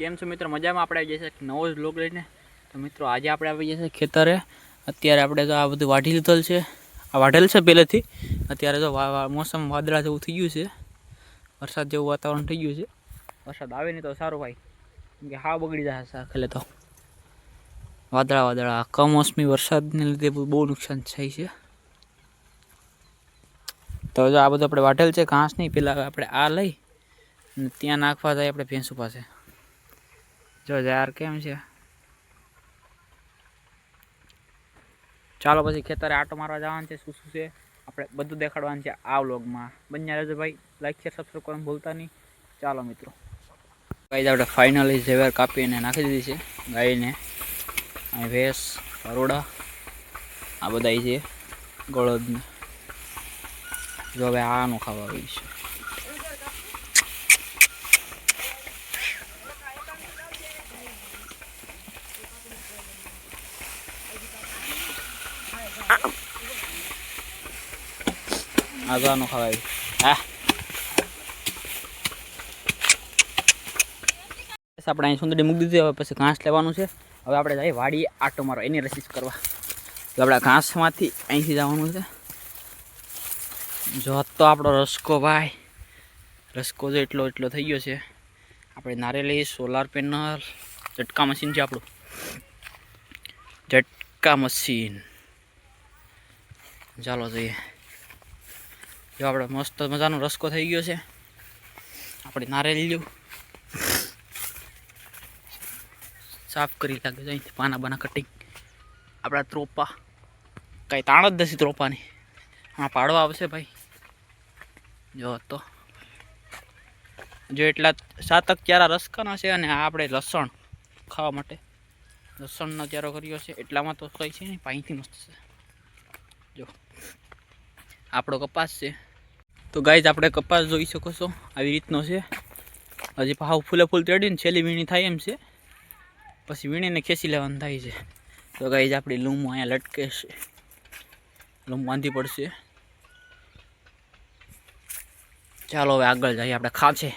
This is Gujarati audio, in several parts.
કેમ છો મિત્રો? મજામાં આપણે આવી જશે નવો જ લોક લઈને. તો મિત્રો, આજે આપણે આવી જશે ખેતરે. અત્યારે આપણે તો આ બધું વાઢી લીધેલ છે. આ વાઢેલ છે પહેલેથી. અત્યારે તો મોસમ વાદળા જેવું થઈ ગયું છે. વરસાદ જેવું વાતાવરણ થઈ ગયું છે. વરસાદ આવે નહીં તો સારું ભાઈ. કેમ કે હા બગડી જશે સાખલે તો. વાદળા વાદળા. કમોસમી વરસાદને લીધે બહુ નુકસાન થાય છે. તો જો આ બધું આપણે વાઢેલ છે, ઘાસ નહીં. પહેલાં આપણે આ લઈ અને ત્યાં નાખવા જાય આપણે ભેંસુ પાસે જો યાર, કેમ છે? ચાલો પછી ખેતરે આટો મારવા જવાનું છે, શું શું છે? આપણે બધું દેખાડવાનું છે આ વ્લોગમાં. બન્યા રહેજો ભાઈ લાઈક શેર સબસ્ક્રાઈબ કરવાનું ભૂલતા નહીં. ચાલો મિત્રો. ગાઈ આપણે ફાઇનલી ઝેવેર કાપીને નાખી દીધી છે. ગાયને અહીં ભેંસ કરોડા આ બધા છે ગળદને. જો હવે આનું ખાવા આવી છે આ તો આનું ખાવા આવી હા આપણે અહીં સુંદરી મૂકી દીધી હવે પછી ઘાસ લેવાનું છે. હવે આપણે જઈએ વાડીએ આટો મારો એની રસીસ કરવા. તો આપણે ઘાસમાંથી અહીંથી જવાનું છે. જો તો આપણો રસકો ભાઈ. રસકો જો એટલો એટલો થઈ ગયો છે. આપણે નારેલી સોલાર પેનલ ઝટકા મશીન છે આપણું. ઝટકા મશીન ચાલો જોઈએ. જો આપણે મસ્ત મજાનો રસકો થઈ ગયો છે. આપણે નારેલી લ્યું સાફ કરી લાગે છે અહીંથી પાના બાના કટિંગ આપણા ત્રોપા. કાંઈ તાણ જ નથી ત્રોપાની. હા, પાડવા આવશે ભાઈ. જો તો. જો એટલા સાતક ચારા રસકાના છે અને આ આપણે લસણ ખાવા માટે. લસણનો ચારો કર્યો છે, એટલામાં તો કંઈ છે ને પાણીથી મસ્ત છે. જો. આપણો કપાસ છે. તો ગાઈઝ આપણે કપાસ જોઈ શકો છો. આવી રીતનો છે. હજી ભાવ ફૂલે ફૂલ તેડીને છેલ્લી વીણી થાય એમ છે. પછી વીણીને ખેંચી લેવાનું થાય છે. તો ગાઈઝ આપણી લૂમ અહીંયા લટકે છે. લૂમ બાંધી પડશે. ચાલો હવે આગળ જઈએ, આપણે ખાંચે.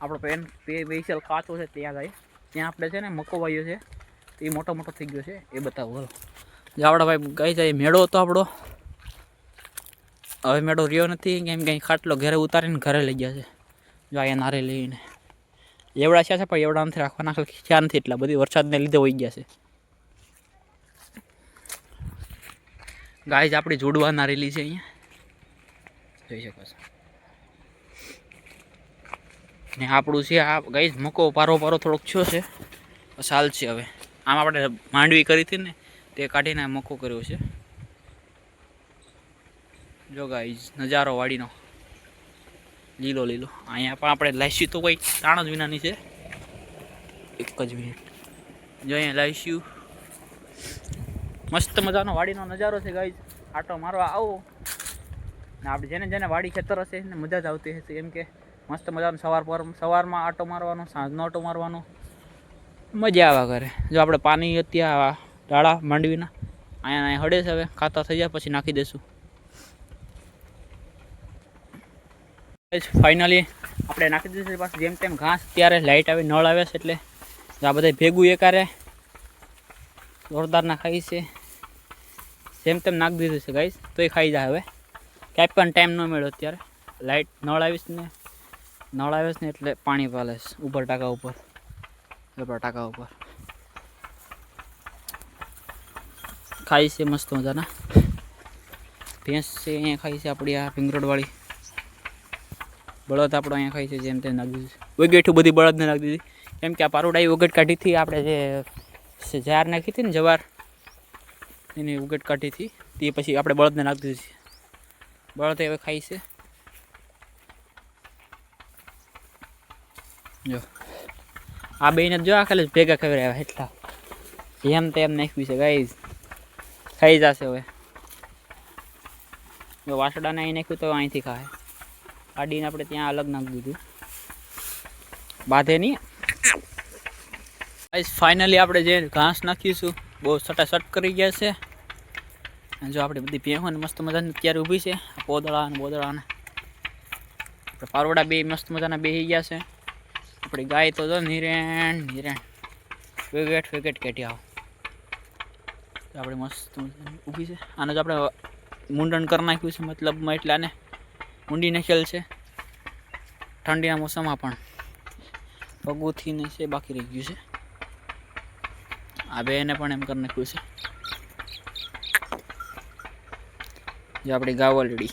આપણો પેન સ્પેશિયલ કાચો છે, ત્યાં જાય. ત્યાં આપણે છે ને મકો વાયો છે. એ મોટો મોટો થઈ ગયો છે. એ બતાવો બોલો જો આપણા ભાઈ ગઈ જાય મેળો હતો આપણો. હવે મેળો રહ્યો નથી, કેમ કે ખાટલો ઘરે ઉતારીને ઘરે લઈ ગયા છે. જો અહીંયા નારે લઈને. એવડા છે પણ એવડા નથી રાખવાના ખ્યાલ નથી, એટલા બધી વરસાદને લીધે હોઈ ગયા છે. ગાય જ આપણી જોડવા નારેલી છે અહીંયા. જોઈ શકો છો. ને આપણું છે આ, ગાય મકો, પારો પારો થોડોક છો. છે છે હવે. આમ આપણે માંડવી કરી હતી ને, તે કાઢીને મકો કર્યો છે. જો ગાઈઝ નજારો વાડીનો. લીલો લીલો. અહીંયા પણ આપણે લાઈસી તો કોઈ તાણ જ વિનાની છે. એક જ મિનિટ જો અહીંયા લાઈસ્યું મસ્ત મજાનો વાડીનો નજારો છે ગાઈઝ આટો મારવા આવો. ને આપણે જેને જેને વાડી ખેતર હશે એને મજા જ આવતી હશે. એમ કે મસ્ત મજાનો સવાર પર, સવારમાં આટો મારવાનો, સાંજનો આટો મારવાનો. મજા આવ્યા કરે જો આપણે પાણી અત્યારે ડાળા માંડવીના. અહીંયા હળે છે હવે. ખાતા થઈ જાય, પછી નાખી દઈશું ફાઇનલી આપણે નાખી દીધું છે પાછું. જેમ તેમ ઘાસ ત્યારે લાઇટ આવે, નળ આવે છે એટલે આ બધા ભેગું એકારે જોરદારના ખાઈ છે. જેમ તેમ નાખી દીધું છે ગાઈસ તોય ખાઈ જાય હવે. ક્યાંય પણ ટાઈમ ન મળ્યો અત્યારે. લાઇટ નળ આવીશ ને, નળ આવીશ ને એટલે પાણી પાલે છે, ઉપર ટાંકા ઉપર. ઉપર ટાંકા ઉપર. ખાઈ છે મસ્ત મજાના. ભેંસ છે, અહીંયા ખાઈ છે આપણી આ ભીંગરોડવાળી. બળદ આપણો અહીંયા ખાઈ છે જેમ તેમ નાખી દીધું વગેઠું બધી બળદને નાખી દીધી. કેમ કે આ પારુડાઈ ઉગટ હતી આપણે જે ઝાર જાર નાખી હતી ને જવાર એની ઉગટ હતી તે પછી આપણે બળદને નાખી દીધી છે. બળદ હવે ખાઈ છે. જો. આ બેને જો આ ખાલી ભેગા ખવડાવ્યા એટલા. જેમ તેમ નાખ્યું છે ગાઈઝ. ખાઈ જશે હવે. જો વાસડાને અહીં નાખ્યું તો અહીંથી ખાય. કાઢીને આપણે ત્યાં અલગ નાખી દીધું. બાંધે નહીં. ફાઇનલી આપણે જે ઘાસ નાખીશું, બહુ સટાસટ કરી ગયા છે. જો આપણે બધી ભેહો ને મસ્ત મજાની અત્યારે ઊભી છે પોદળા અને બોદળા ને. આપણે પારોડા બે મસ્ત મજાના બેસી ગયા છે. આપણી ગાય તો જો નિરેણ નિરેણ. વેગેટ વેગેટ કેટી આવો. આપણે મસ્ત ઊભી છે. આને જો આપણે મુંડન કરી નાખ્યું છે મતલબમાં એટલે આને ઊંડી નાખેલ છે. ઠંડીના મોસમમાં પણ પગુથી ને છે બાકી રહી ગયું છે. આ બેને પણ એમ કરી નાખ્યું છે. જે આપણી ગાવલડી.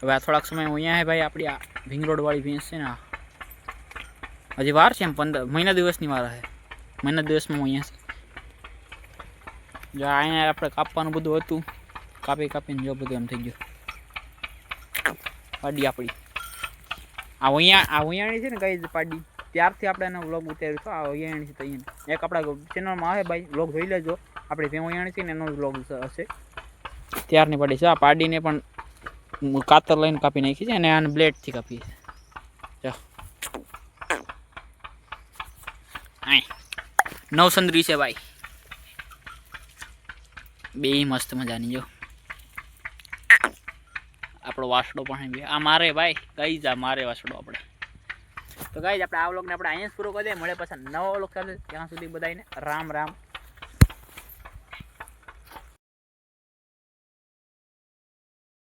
હવે આ થોડાક સમય અહીંયા હે ભાઈ, આપણી આ ભીંગ રોડ વાળી ભેંસ છે ને હજી વાર છે એમ, પંદર, મહિના દિવસની વાર છે મહિના દિવસમાં હું અહીંયા છે. જો અહીંયા આપણે કાપવાનું બધું હતું. કાપી કાપીને જો બધું એમ થઈ ગયું. પાડી આપણી. આ વૈયા, આ વૈયાણી છે ને કઈ પાડી. ત્યારથી આપણે એનો વ્લોગ ઉતાર્યો છું. આ વૈયાણી છે તો અહીંયા. એક આપણા ચેનલમાં આવે ભાઈ વ્લોગ જોઈ લેજો. આપણે જે વૈયાણી છે ને એનો વ્લોગ હશે. ત્યારની પાડી છે. આ પાડીને પણ કાતર લઈને કાપી નાખી છે અને આને બ્લેડથી કાપીએ છે. નવસંદરી છે ભાઈ. બે મસ્ત મજાની, જો. આપણો વાસડો પણ આ મારે ભાઈ કઈ જા મારે વાસડો આપણે. તો ગાઈ આપણે આ વ્લોગને આપણે અહીંયા જ પૂરો કરી દઈએ. મળે પાછા નવો વ્લોગ સાથે. ત્યાં સુધી બધાને રામ રામ.